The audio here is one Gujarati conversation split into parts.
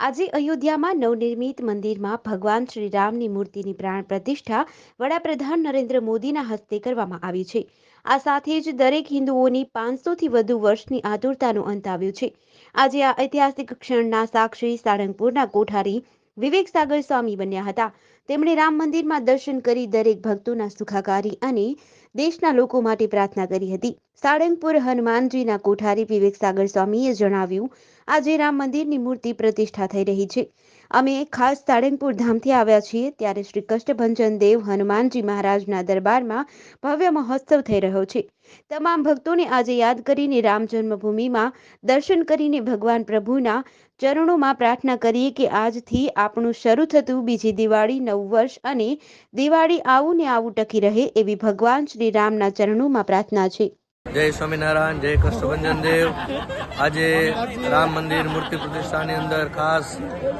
આજે અયોધ્યામાં નવનિર્મિત મંદિરમાં ભગવાન શ્રી રામની મૂર્તિની પ્રાણ પ્રતિષ્ઠા વડાપ્રધાન નરેન્દ્ર મોદીના હસ્તે કરવામાં આવી છે. આ સાથે જ દરેક હિન્દુઓની પાંચસોથી વધુ વર્ષની આતુરતાનો અંત આવ્યો છે. આજે આ ઐતિહાસિક ક્ષણના સાક્ષી સાળંગપુરના કોઠારી વિવેક સાગર સ્વામી બન્યા હતા. તેમણે રામ મંદિરમાં દર્શન કરી દરેક ભક્તોના સુખાકારી અને દેશના લોકો માટે પ્રાર્થના કરી હતી. સાળંગપુર હનુમાનજીના કોઠારી વિવેક સાગર સ્વામીએ જણાવ્યું, આજે રામ મંદિરની મૂર્તિ પ્રતિષ્ઠા થઈ રહી છે. અમે ખાસ સાળંગપુર ધામથી આવ્યા છીએ ત્યારે શ્રી કષ્ટભંજન દેવ હનુમાનજી મહારાજના દરબારમાં ભવ્ય મહોત્સવ થઈ રહ્યો છે. તમામ ભક્તોને આજે યાદ કરીને રામ જન્મભૂમિમાં દર્શન કરીને ભગવાન પ્રભુના ચરણોમાં પ્રાર્થના કરીએ કે આજથી આપણું શરૂ થતું બીજી દિવાળી, નવું વર્ષ અને દિવાળી આવું ને આવું ટકી રહે એવી ભગવાન શ્રી રામના ચરણોમાં પ્રાર્થના છે. જય સ્વામિનારાયણ, જય કષ્ટભંજન દેવ. આજે રામ મંદિર મૂર્તિ પ્રતિષ્ઠાની અંદર ખાસ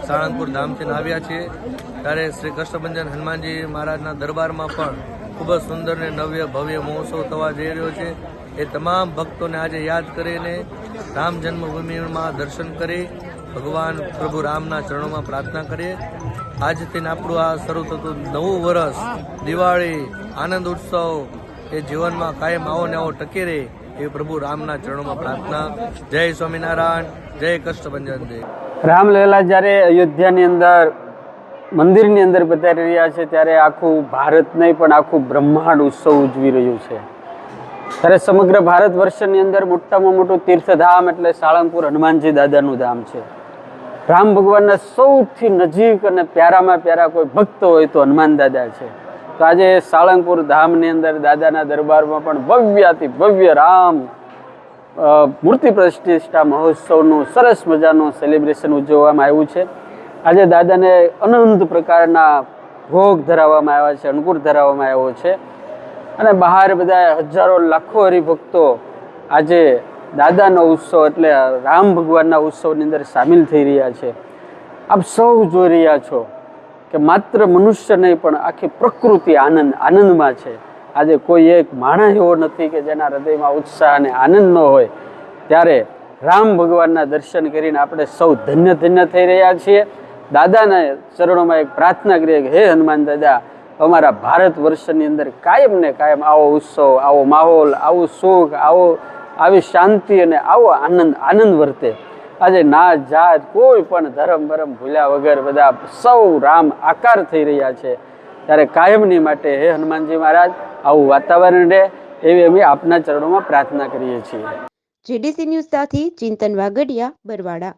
સાળંગપુર ધામથી આવ્યા છીએ. ત્યારે શ્રી કષ્ટભંજન હનુમાનજી મહારાજના દરબારમાં પણ ખૂબ જ સુંદર ને નવ્ય ભવ્ય મહોત્સવ થવા જઈ રહ્યો છે. એ તમામ ભક્તોને આજે યાદ કરીને રામ જન્મભૂમિમાં દર્શન કરી ભગવાન પ્રભુ રામના ચરણોમાં પ્રાર્થના કરીએ. આજથી આપણું આ શરૂ થતું નવું વર્ષ, દિવાળી, આનંદ ઉત્સવ, એ જીવનમાં કાયમ આવો ને આવો ટકી રહે એ પ્રભુ રામના ચરણોમાં પ્રાર્થના. જય સ્વામિનારાયણ, જય કષ્ટભંજન દેવ. રામલીલા જ્યારે અયોધ્યાની અંદર મંદિરની અંદર પધારી રહ્યા છે ત્યારે આખું ભારત નહીં, પણ આખું બ્રહ્માંડ ઉત્સવ ઉજવી રહ્યું છે. ત્યારે સમગ્ર ભારત વર્ષની અંદર મોટામાં મોટું તીર્થધામ એટલે સાળંગપુર હનુમાનજી દાદાનું ધામ છે. રામ ભગવાનના સૌથી નજીક અને પ્યારામાં પ્યારા કોઈ ભક્ત હોય તો હનુમાન દાદા છે. તો આજે સાળંગપુર ધામની અંદર દાદાના દરબારમાં પણ ભવ્યાથી ભવ્ય રામ મૂર્તિ પ્રતિષ્ઠા મહોત્સવનું સરસ મજાનું સેલિબ્રેશન ઉજવવામાં આવ્યું છે. આજે દાદાને અનંત પ્રકારના ભોગ ધરાવવામાં આવ્યા છે અનુકૂળ ધરાવવામાં આવ્યો છે. અને બહાર બધા હજારો, લાખો હરિભક્તો આજે દાદાનો ઉત્સવ એટલે રામ ભગવાનના ઉત્સવની અંદર સામેલ થઈ રહ્યા છે. આપ સૌ જોઈ રહ્યા છો કે માત્ર મનુષ્ય નહીં, પણ આખી પ્રકૃતિ આનંદ, આનંદમાં છે. આજે કોઈ એક માણસ એવો નથી કે જેના હૃદયમાં ઉત્સાહ અને આનંદ ન હોય. ત્યારે રામ ભગવાનના દર્શન કરીને આપણે સૌ ધન્ય ધન્ય થઈ રહ્યા છીએ. દાદાના ચરણોમાં એક પ્રાર્થના કરીએ કે હે હનુમાન દાદા, અમારા ભારત વર્ષની અંદર કાયમ ને કાયમ આવો ઉત્સવ, આવો માહોલ, આવું સુખ આવો, આવી શાંતિ અને આવો આનંદ આનંદ વર્તે. આજે ના જાત કોઈ પણ ધર્મ ભરમ ભૂલ્યા વગર બધા સૌ રામ આકાર થઈ રહ્યા છે. ત્યારે કાયમની માટે હે હનુમાનજી મહારાજ, આવું વાતાવરણ રહે એવી અમે આપના ચરણોમાં પ્રાર્થના કરીએ છીએ. જેડીસી ન્યૂઝ સાથે ચિંતન વાગડિયા, બરવાડા.